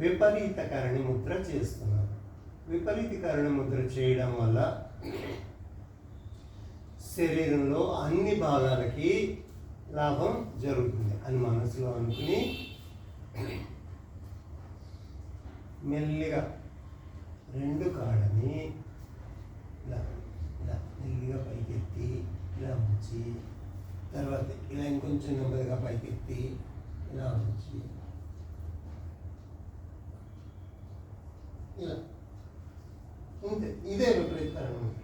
విపరీత ముద్ర చేస్తున్నారు. విపరీత ముద్ర చేయడం వల్ల శరీరంలో అన్ని భాగాలకి లాభం జరుగుతుంది అని మనసులో అనుకుని మెల్లిగా రెండు కాళ్ళని ఇలా ఇలా మెల్లిగా పైకెత్తి ఇలా ఉంచి తర్వాత ఇలా ఇంకొంచెం నెమ్మదిగా పైకెత్తి ఇలా ఉంచి ఇలా. ఇంతే. ఇదే విపరీతకరణం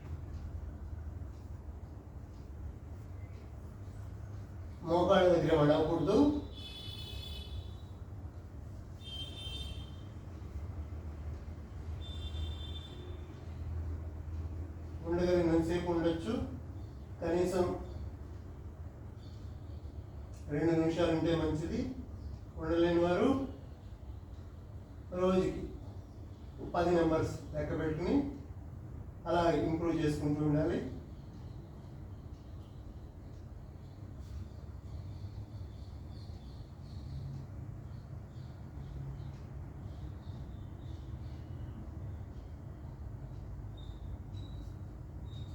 మోకాళ్ళ దగ్గర పడకూడదు. ఉండగలిగినంతసేపు ఉండొచ్చు. కనీసం రెండు నిమిషాలు ఉంటే మంచిది. ఉండలేని వారు రోజుకి పది నెంబర్స్ లెక్క పెట్టుకుని అలా ఇంప్రూవ్ చేసుకుంటూ ఉండాలి.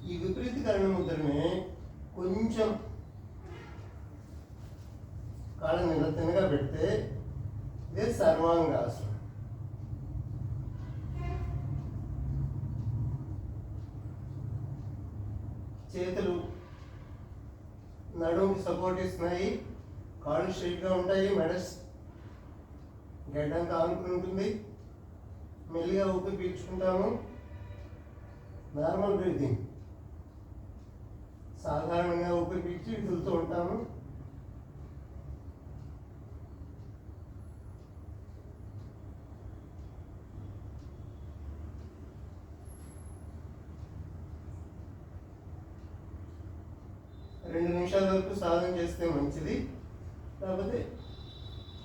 ఈ విపరీతకరణ ముద్రని కొంచెం కాళ్ళ నిన్న తినగా పెడితే ఇదే సర్వాంగాసనం. చేతులు నడుము సపోర్ట్ ఇస్తున్నాయి. కాళ్ళు స్ట్రైట్గా ఉంటాయి. మెడ గడ్డంతా ఆనుకుని ఉంటుంది మెల్లిగా ఊపి పీల్చుకుంటాము. నార్మల్ బ్రీతింగ్ సాధారణంగా ఊపిరి పీల్చి విదులుతూ ఉంటాము రెండు నిమిషాల వరకు సాధన చేస్తే మంచిది. కాకపోతే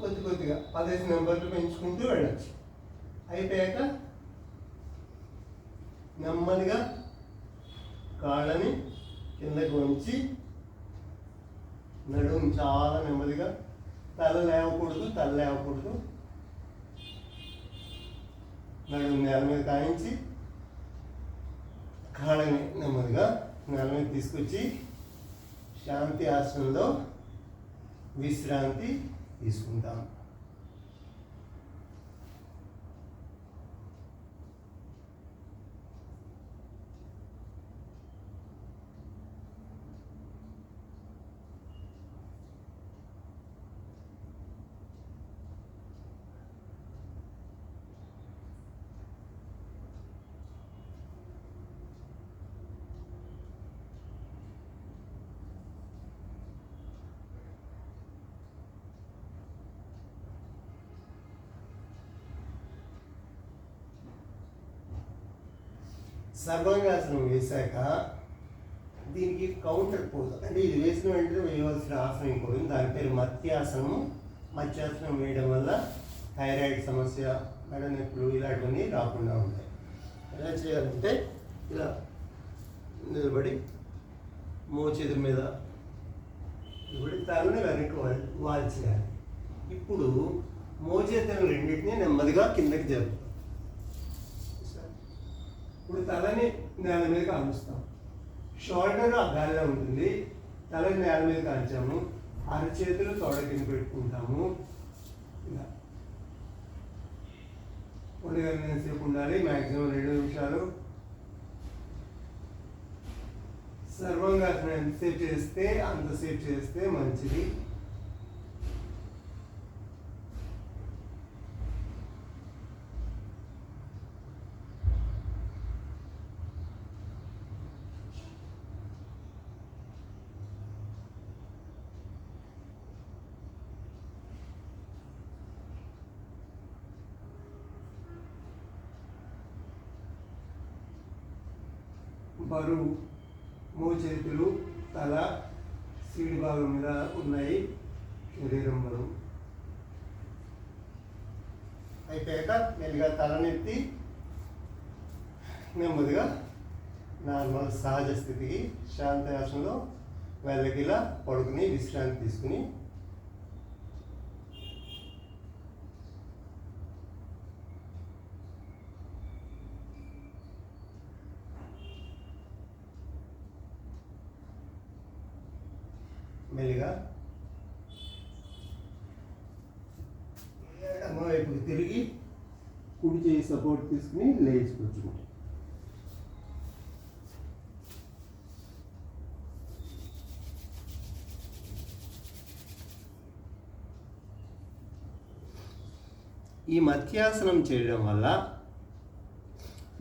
కొద్ది కొద్దిగా పదిహేను నెంబర్లు పెంచుకుంటూ వెళ్ళచ్చు. అయిపోయాక నెమ్మదిగా కాళ్ళని కిందకి వంచి నడుము చాలా నెమ్మదిగా తల లేవకూడదు తల లేవకూడదు. నడుము నేల మీద కాయించి కాళ్ళని నెమ్మదిగా నేల మీద తీసుకొచ్చి శాంతి ఆసనంలో విశ్రాంతి తీసుకుంటాం సర్వాంగాసనం వేశాక దీనికి కౌంటర్ పోజ్ అంటే ఇది వేసిన వెంటనే వేయవలసిన ఆసనం ఇంకోటి దాని పేరు మత్యాసనం మత్యాసనం వేయడం వల్ల థైరాయిడ్ సమస్య మెడ నొప్పులు ఇలాంటివన్నీ రాకుండా ఉంటాయి. ఎలా చేయాలంటే ఇలా నిలబడి మోచేతుల మీద నిలబడి తలని వెనక్కి వాల్ వాల్చేయాలి. ఇప్పుడు మోచేతులను రెండింటినీ నెమ్మదిగా కిందకి జరుపుతాం ఇప్పుడు తలని నేల మీద కాలుస్తాం షోల్డర్ ఆ గాలిలో ఉంటుంది. తలని నేల మీద కాల్చాము అరచేతులు తోడ కింద పెట్టుకుంటాము. ఇలా. ఉండగలిగినంతసేపు ఉండాలి. మ్యాక్సిమం రెండు నిమిషాలు. సర్వంగా ఎంతసేపు చేస్తే అంతసేపు చేస్తే మంచిది. బరువు మోచేతులు తల సీడి భాగం మీద ఉన్నాయి. శరీరం బరువు అయిపోయాక మెల్లిగా తలనెత్తి నెమ్మదిగా నార్మల్ సహజ స్థితికి శాంతాసనంలో వెళ్ళకిలా పడుకుని విశ్రాంతి తీసుకుని మెల్లిగా. ఎడమ వైపుకి తిరిగి కుడి చేయి సపోర్ట్ తీసుకుని లేచి కూర్చుంటాం ఈ మధ్యాసనం చేయడం వల్ల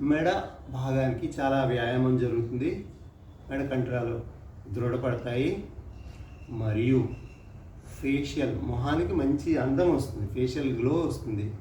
మెడ భాగానికి చాలా వ్యాయామం జరుగుతుంది. మెడ కండరాలు దృఢపడతాయి. మరియు ఫేషియల్ మొహానికి మంచి అందం వస్తుంది ఫేషియల్ గ్లో వస్తుంది.